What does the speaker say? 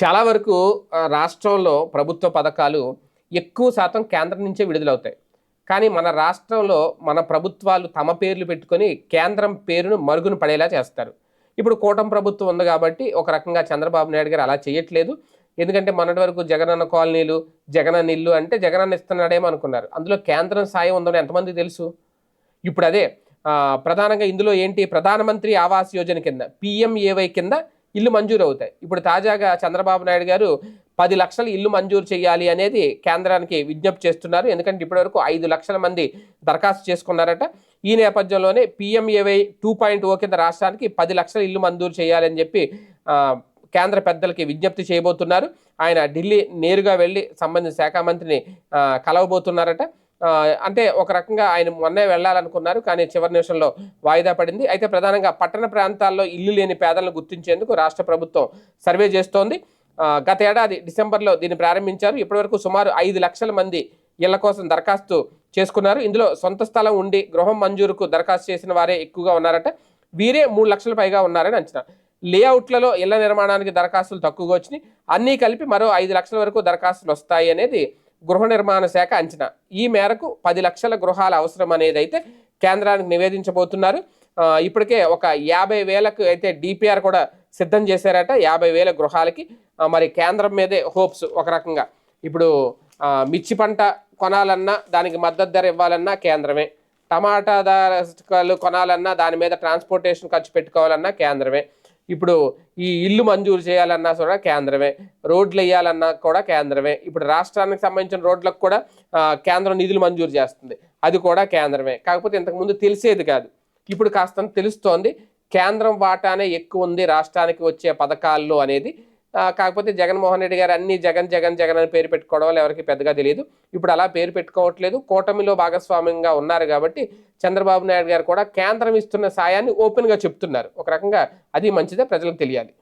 చాలా వరకు రాష్ట్రంలో ప్రభుత్వ పథకాలు ఎక్కువ శాతం కేంద్రం నుంచే విడుదలవుతాయి. కానీ మన రాష్ట్రంలో మన ప్రభుత్వాలు తమ పేర్లు పెట్టుకొని కేంద్రం పేరును మరుగున పడేలా చేస్తారు. ఇప్పుడు కూటమి ప్రభుత్వం ఉంది కాబట్టి ఒక రకంగా చంద్రబాబు నాయుడు గారు అలా చేయట్లేదు. ఎందుకంటే మొన్నటి వరకు జగనన్న కాలనీలు జగనన్న ఇల్లు అంటే జగనన్న ఇస్తున్నాడేమో అనుకున్నారు. అందులో కేంద్రం సాయం ఉందని ఎంతమంది తెలుసు? ఇప్పుడు అదే ప్రధానంగా ఇందులో ఏంటి? ప్రధానమంత్రి ఆవాస్ యోజన కింద పిఎంఏవై కింద ఇల్లు మంజూరు అవుతాయి. ఇప్పుడు తాజాగా చంద్రబాబు నాయుడు గారు పది లక్షల ఇల్లు మంజూరు చేయాలి అనేది కేంద్రానికి విజ్ఞప్తి చేస్తున్నారు. ఎందుకంటే ఇప్పటివరకు ఐదు లక్షల మంది దరఖాస్తు చేసుకున్నారట. ఈ నేపథ్యంలోనే పిఎంఏవై టూ పాయింట్ ఓ కింద రాష్ట్రానికి పది లక్షల ఇల్లు మంజూరు చేయాలని చెప్పి కేంద్ర పెద్దలకి విజ్ఞప్తి చేయబోతున్నారు. ఆయన ఢిల్లీ నేరుగా వెళ్ళి సంబంధిత శాఖ మంత్రిని కలవబోతున్నారట. అంటే ఒక రకంగా ఆయన మొన్నే వెళ్ళాలనుకున్నారు కానీ చివరి నిమిషంలో వాయిదా పడింది. అయితే ప్రధానంగా పట్టణ ప్రాంతాల్లో ఇల్లు లేని పేదలను గుర్తించేందుకు రాష్ట్ర ప్రభుత్వం సర్వే చేస్తోంది. గత ఏడాది డిసెంబర్లో దీన్ని ప్రారంభించారు. ఇప్పటివరకు సుమారు ఐదు లక్షల మంది ఇళ్ళ కోసం దరఖాస్తు చేసుకున్నారు. ఇందులో సొంత స్థలం ఉండి గృహం మంజూరుకు దరఖాస్తు చేసిన వారే ఎక్కువగా ఉన్నారట. వీరే మూడు లక్షల పైగా ఉన్నారని అంచనా. లేఅవుట్లలో ఇళ్ళ నిర్మాణానికి దరఖాస్తులు తక్కువగా వచ్చినాయి. అన్నీ కలిపి మరో ఐదు లక్షల వరకు దరఖాస్తులు వస్తాయి అనేది గృహ నిర్మాణ శాఖ అంచనా. ఈ మేరకు పది లక్షల గృహాల అవసరం అనేది అయితే కేంద్రానికి నివేదించబోతున్నారు. ఇప్పటికే ఒక యాభై వేలకు అయితే డిపిఆర్ కూడా సిద్ధం చేశారట. యాభై వేల గృహాలకి మరి కేంద్రం మీదే హోప్స్ ఒక రకంగా. ఇప్పుడు మిర్చి పంట కొనాలన్నా దానికి మద్దతు ధర ఇవ్వాలన్నా కేంద్రమే. టమాటా ధరలు కొనాలన్నా దాని మీద ట్రాన్స్పోర్టేషన్ ఖర్చు పెట్టుకోవాలన్నా కేంద్రమే. ఇప్పుడు ఈ ఇల్లు మంజూరు చేయాలన్నా కూడా కేంద్రమే రోడ్లు వేయాలన్నా కూడా కేంద్రమే. ఇప్పుడు రాష్ట్రానికి సంబంధించిన రోడ్లకు కూడా కేంద్రం నిధులు మంజూరు చేస్తుంది. అది కూడా కేంద్రమే. కాకపోతే ఇంతకుముందు తెలిసేది కాదు. ఇప్పుడు కాస్త తెలుస్తోంది. కేంద్రం వాటానే ఎక్కువ ఉంది. రాష్ట్రానికి వచ్చే పథకాల్లో అనేది కాకపోతే జగన్మోహన్ రెడ్డి గారు అన్ని జగన్ జగన్ జగన్ అని పేరు పెట్టుకోవడం వల్ల ఎవరికి పెద్దగా తెలియదు. ఇప్పుడు అలా పేరు పెట్టుకోవట్లేదు. కూటమిలో భాగస్వామ్యంగా ఉన్నారు కాబట్టి చంద్రబాబు నాయుడు గారు కూడా కేంద్రం ఇస్తున్న సాయాన్ని ఓపెన్గా చెప్తున్నారు. ఒక రకంగా అది మంచిదే ప్రజలకు తెలియాలి.